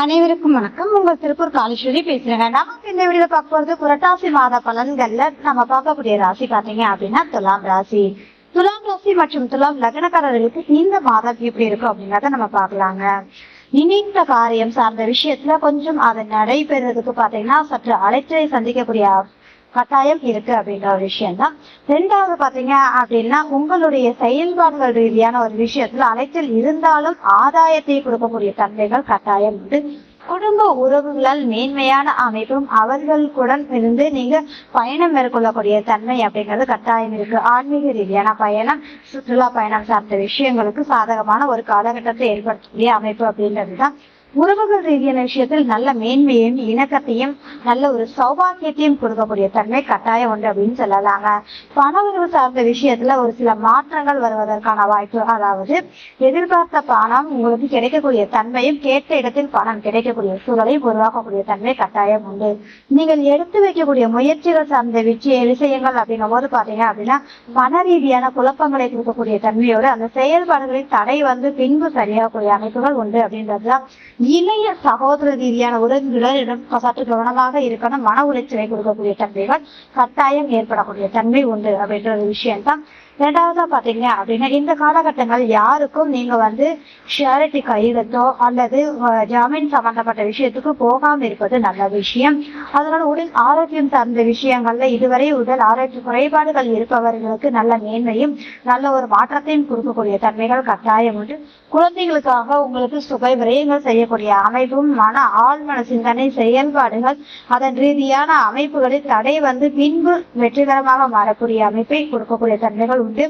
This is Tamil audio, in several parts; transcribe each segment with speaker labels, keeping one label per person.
Speaker 1: அனைவருக்கும் வணக்கம். உங்கள் திருப்பூர் காலேஸ்வரி பேசுறேங்க. நமக்கு இந்த வீடியோ பார்க்க போறது புரட்டாசி மாத பலன்கள்ல நம்ம பார்க்கக்கூடிய ராசி பாத்தீங்க அப்படின்னா துலாம் ராசி. துலாம் ராசி மற்றும் துலாம் லக்னக்காரர்களுக்கு இந்த மாதம் எப்படி இருக்கும் அப்படிங்கறத நம்ம பார்க்கலாங்க. நினைத்த காரியம் சார்ந்த விஷயத்துல கொஞ்சம் அதை நடைபெறதுக்கு பாத்தீங்கன்னா சற்று அலைச்சலை சந்திக்கக்கூடிய கட்டாயம் இருக்கு அப்படின்ற ஒரு விஷயம் தான் ரெண்டாவது பாத்தீங்க அப்படின்னா உங்களுடைய செயல்பாடுகள் ரீதியான ஒரு விஷயத்துல அலைச்சல் இருந்தாலும் ஆதாயத்தை கொடுக்கக்கூடிய தன்மைகள் கட்டாயம் உண்டு. குடும்ப உறவுகளால் மேன்மையான அமைப்பும் அவர்களுடன் இருந்து நீங்க பயணம் மேற்கொள்ளக்கூடிய தன்மை அப்படிங்கிறது கட்டாயம் இருக்கு. ஆன்மீக ரீதியான பயணம் சுற்றுலா பயணம் சார்ந்த விஷயங்களுக்கு சாதகமான ஒரு காலகட்டத்தை ஏற்படுத்தக்கூடிய அமைப்பு அப்படின்றதுதான். உறவுகள் ரீதியான விஷயத்தில் நல்ல மேன்மையையும் இணக்கத்தையும் நல்ல ஒரு சௌபாக்கியத்தையும் கொடுக்கக்கூடிய தன்மை கட்டாயம் உண்டு அப்படின்னு சொல்லலாங்க. பணவரவு சார்ந்த விஷயத்துல ஒரு சில மாற்றங்கள் வருவதற்கான வாய்ப்பு அதாவது எதிர்பார்த்த பணம் உங்களுக்கு கிடைக்கக்கூடிய தன்மையும் கேட்ட இடத்தில் பணம் கிடைக்கக்கூடிய சூழலையும் உருவாக்கக்கூடிய தன்மை கட்டாயம் உண்டு. நீங்கள் எடுத்து வைக்கக்கூடிய முயற்சிகள் சார்ந்த விஷய விஷயங்கள் அப்படிங்கும் போது பாத்தீங்க அப்படின்னா பண ரீதியான குழப்பங்களை கொடுக்கக்கூடிய தன்மையோடு அந்த செயல்பாடுகளின் தடை வந்து பின்பு சரியாகக்கூடிய அமைப்புகள் உண்டு அப்படின்றதுதான் இளைய சகோதர ரீதியான உறவுகளிடம் சற்று கவனமாக இருக்கணும் மன உளைச்சலை கொடுக்கக்கூடிய தன்மைகள் கட்டாயம் ஏற்படக்கூடிய தன்மை உண்டு அப்படின்ற ஒரு விஷயம் தான் ரெண்டாவதா பாத்தீங்க அப்படின்னா இந்த காலகட்டங்கள் யாருக்கும் நீங்க வந்து ஷியாரிட்டி கையெழுத்தோ அல்லது ஜாமீன் சம்பந்தப்பட்ட விஷயத்துக்கு போகாம இருப்பது நல்ல விஷயம். அதனால உடல் ஆரோக்கியம் சார்ந்த விஷயங்கள்ல இதுவரை உடல் ஆரோக்கிய குறைபாடுகள் இருப்பவர்களுக்கு நல்ல மேன்மையும் நல்ல ஒரு மாற்றத்தையும் கொடுக்கக்கூடிய தன்மைகள் கட்டாயம் உண்டு. குழந்தைகளுக்காக உங்களுக்கு சுகை விரயங்கள் செய்யக்கூடிய அமைப்பும் மன ஆழ்மன சிந்தனை செயல்பாடுகள் அதன் ரீதியான அமைப்புகளில் தடை வந்து பின்பு வெற்றிகரமாக மாறக்கூடிய அமைப்பை கொடுக்கக்கூடிய தன்மைகள் உண்டு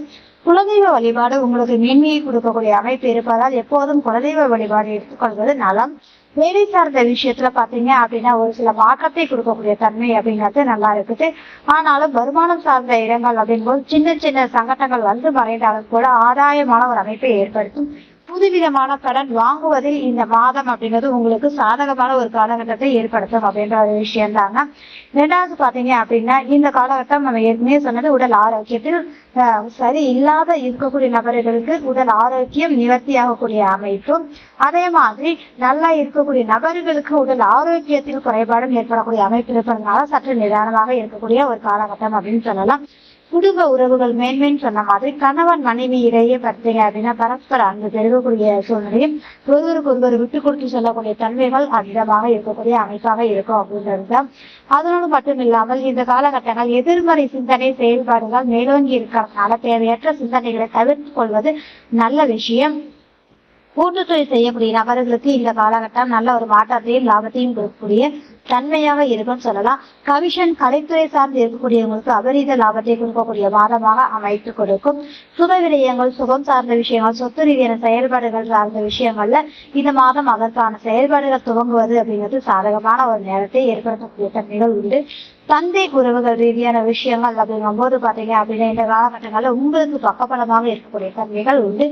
Speaker 1: குலதெய்வ வழிபாடு உங்களுக்கு மேன்மையை கொடுக்கக்கூடிய அமைப்பு இருப்பதால் எப்போதும் குலதெய்வ வழிபாடு எடுத்துக்கொள்வது நலம். வேலை சார்ந்த விஷயத்துல பாத்தீங்க அப்படின்னா ஒரு சில மாற்றத்தை கொடுக்கக்கூடிய தன்மை அப்படிங்கிறது நல்லா இருக்குது. ஆனாலும் வருமானம் சார்ந்த இடங்கள் அப்படிங்கும்போது சின்ன சின்ன சங்கடங்கள் வந்து மறைந்தாலும் கூட ஆதாயமான ஒரு அமைப்பை ஏற்படுத்தும். புதுவிதமான கடன் வாங்குவதில் இந்த மாதம் அப்படிங்கிறது உங்களுக்கு சாதகமான ஒரு காலகட்டத்தை ஏற்படுத்தும் அப்படின்ற ஒரு விஷயம் தாங்க ரெண்டாவது பாத்தீங்க அப்படின்னா இந்த காலகட்டம் நம்ம ஏற்கனவே சொன்னது உடல் ஆரோக்கியத்தில் சரி இல்லாத இருக்கக்கூடிய நபர்களுக்கு உடல் ஆரோக்கியம் நிவர்த்தியாகக்கூடிய அமைப்பும் அதே மாதிரி நல்லா இருக்கக்கூடிய நபர்களுக்கு உடல் ஆரோக்கியத்தில் குறைபாடும் ஏற்படக்கூடிய அமைப்பு இருப்பதனால சற்று நிதானமாக இருக்கக்கூடிய ஒரு காலகட்டம் அப்படின்னு சொல்லலாம். குடும்ப உறவுகள் மேன்மைன்னு சொன்ன மாதிரி கணவன் மனைவி இடையே பார்த்தீங்க அப்படின்னா பரஸ்பர அன்பு பெருகக்கூடிய சூழ்நிலையும் ஒருவருக்கு ஒருவர் விட்டு கொடுத்து சொல்லக்கூடிய தன்மைகள் அதிகமாக இருக்கக்கூடிய அமைப்பாக இருக்கும் அப்படின்றதுதான் அதனோடு மட்டும் இல்லாமல் இந்த காலகட்டங்கள் எதிர்மறை சிந்தனை செயல்பாடுகள் மேலோங்கி இருக்கிறதுனால தேவையற்ற சிந்தனைகளை தவிர்த்து கொள்வது நல்ல விஷயம். கூட்டுத்தொழில் செய்யக்கூடிய நபர்களுக்கு இந்த காலகட்டம் நல்ல ஒரு மாற்றத்தையும் லாபத்தையும் கொடுக்கக்கூடிய தன்மையாக இருக்கும் சொல்லலாம். கமிஷன் கலைத்துறை சார்ந்து இருக்கக்கூடியவங்களுக்கு அபரீத லாபத்தை கொடுக்கக்கூடிய மாதமாக அமைத்து கொடுக்கும். சுப விடயங்கள் சுகம் சார்ந்த விஷயங்கள் சொத்து ரீதியான செயல்பாடுகள் சார்ந்த விஷயங்கள்ல இந்த மாதம் அதற்கான செயல்பாடுகள் துவங்குவது அப்படிங்கிறது சாதகமான ஒரு நேரத்தை ஏற்படுத்தக்கூடிய தன்மைகள் உண்டு. தந்தை உறவுகள் ரீதியான விஷயங்கள் அப்படிங்கும் போது பாத்தீங்க அப்படின்னா இந்த காலகட்டங்கள்ல உங்களுக்கு பக்கபலமாக இருக்கக்கூடிய தன்மைகள் உண்டு.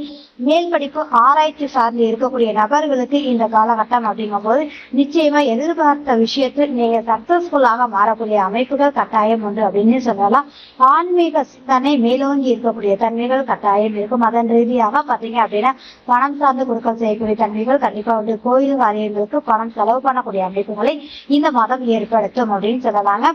Speaker 1: மேல் படிப்பு ஆராய்ச்சி சார்ந்து இருக்கக்கூடிய நபர்களுக்கு இந்த காலகட்டம் அப்படிங்கும் போது நிச்சயமா எதிர்பார்த்த விஷயத்தில் நீங்க சக்சஸ்ஃபுல்லாக மாறக்கூடிய அமைப்புகள் கட்டாயம் உண்டு அப்படின்னு சொல்லலாம். ஆன்மீக சிந்தனை மேலோங்கி இருக்கக்கூடிய தன்மைகள் கட்டாயம் இருக்கும். அதன் ரீதியாக பாத்தீங்க அப்படின்னா பணம் சார்ந்து கொடுக்கல் செய்யக்கூடிய தன்மைகள் கண்டிப்பா உண்டு. கோயில் காரியங்களுக்கு பணம் செலவு பண்ணக்கூடிய அமைப்புகளை இந்த மாதம் ஏற்படுத்தும் அப்படின்னு சொல்லலாங்க.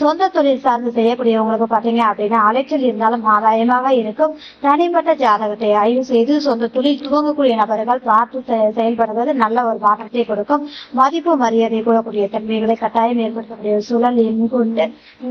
Speaker 1: சொந்த தொழில் சார்ந்து செய்யக்கூடியவங்களுக்கு பாத்தீங்க அப்படின்னா அலைச்சல் இருந்தாலும் ஆதாயமாக இருக்கும். தனிப்பட்ட ஜாதகத்தை ஆய்வு செய்து சொந்த தொழில் துவங்கக்கூடிய நபர்கள் பார்த்து செயல்படுவது நல்ல ஒரு மாற்றத்தை கொடுக்கும். மதிப்பு மரியாதை கூடக்கூடிய தன்மைகளை கட்டாயம் ஏற்படுத்தக்கூடிய சூழல் உண்டு.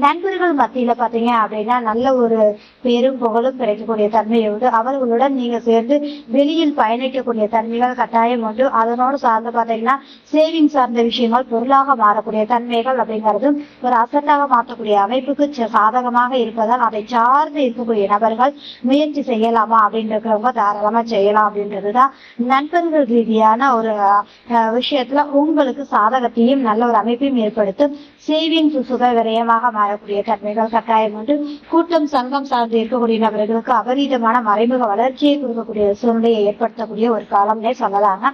Speaker 1: நண்பர்கள் மத்தியில பாத்தீங்க அப்படின்னா நல்ல ஒரு பேரும் புகழும் கிடைக்கக்கூடிய தன்மையோடு அவர்களுடன் நீங்க சேர்ந்து வெளியில் பயணிக்கக்கூடிய தன்மைகள் கட்டாயம் உண்டு. அதனோடு சார்ந்து பாத்தீங்கன்னா சேவிங் சார்ந்த விஷயங்கள் பொருளாக மாறக்கூடிய தன்மைகள் அப்படிங்கிறதும் ஒரு அசட்டாக மாற்றக்கூடிய அமைப்புக்கு சாதகமாக இருப்பதால் அதை சார்ந்து இருக்கக்கூடிய நபர்கள் முயற்சி செய்யலாமா அப்படின்னு இருக்கிறவங்க தாராளமா செய்யலாம் அப்படின்றதுதான் நண்பர்கள் ரீதியான ஒரு அஹ், விஷயத்துல உங்களுக்கு சாதகத்தையும் நல்ல ஒரு அமைப்பையும் ஏற்படுத்தும். சேவிங்ஸ் சுக விரயமாக மாறக்கூடிய தன்மைகள் கட்டாயம் உண்டு. கூட்டம் சங்கம் சார்ந்து இருக்கக்கூடிய நபர்களுக்கு அபரீதமான மறைமுக வளர்ச்சியை கொடுக்கக்கூடிய சூழ்நிலையை ஏற்படுத்தக்கூடிய ஒரு காலம்னே சொல்லலாங்க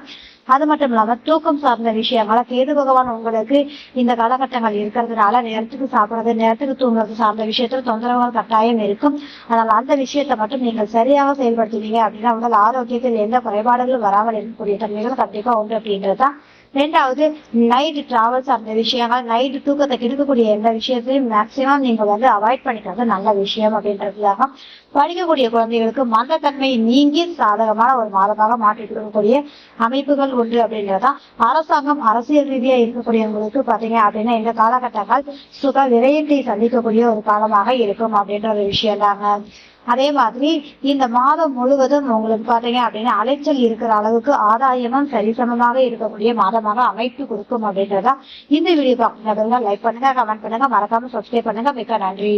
Speaker 1: அது மட்டும் இல்லாம தூக்கம் சார்ந்த விஷயங்கள கேது பகவான் உங்களுக்கு இந்த காலகட்டங்கள் இருக்கிறதுனால நேரத்துக்கு சாப்பிடுறது நேரத்துக்கு தூங்குறது சார்ந்த விஷயத்துல தொந்தரவுகள் கட்டாயம் இருக்கும். ஆனால் அந்த விஷயத்தை மட்டும் நீங்கள் சரியாக செயல்படுத்துவீங்க அப்படின்னா உங்கள் ஆரோக்கியத்தில் எந்த குறைபாடுகளும் வராமல் இருக்கக்கூடிய தன்மைகள் கண்டிப்பா உண்டு அப்படின்றதுதான் ரெண்டாவது நைட் டிராவல்ஸ் அந்த விஷயங்கள் நைட் தூக்கத்தை கெடுக்கக்கூடிய எந்த விஷயத்தையும் மேக்சிமம் நீங்க வந்து அவாய்ட் பண்ணிக்கிறது நல்ல விஷயம் அப்படின்றதுக்காக படிக்கக்கூடிய குழந்தைகளுக்கு மந்தத்தன்மை நீங்கி சாதகமான ஒரு மாதமாக மாற்றி கொடுக்கக்கூடிய அமைப்புகள் உண்டு அப்படின்றதான் அரசாங்கம் அரசியல் ரீதியா இருக்கக்கூடியவங்களுக்கு பாத்தீங்க அப்படின்னா இந்த காலகட்டங்கள் சுக விரயத்தை சந்திக்கக்கூடிய ஒரு காலமாக இருக்கும் அப்படின்ற ஒரு விஷயம் தாங்க அதே மாதிரி இந்த மாதம் முழுவதும் உங்களுக்கு பாத்தீங்க அப்படின்னா அலைச்சல் இருக்கிற அளவுக்கு ஆதாயமும் சரிசமமாக இருக்கக்கூடிய மாதமாக அமைப்பு கொடுக்கும் அப்படின்றதா இந்த வீடியோ பார்க்குறவங்க லைக் பண்ணுங்க கமெண்ட் பண்ணுங்க மறக்காம சப்ஸ்கிரைப் பண்ணுங்க. மிக்க நன்றி.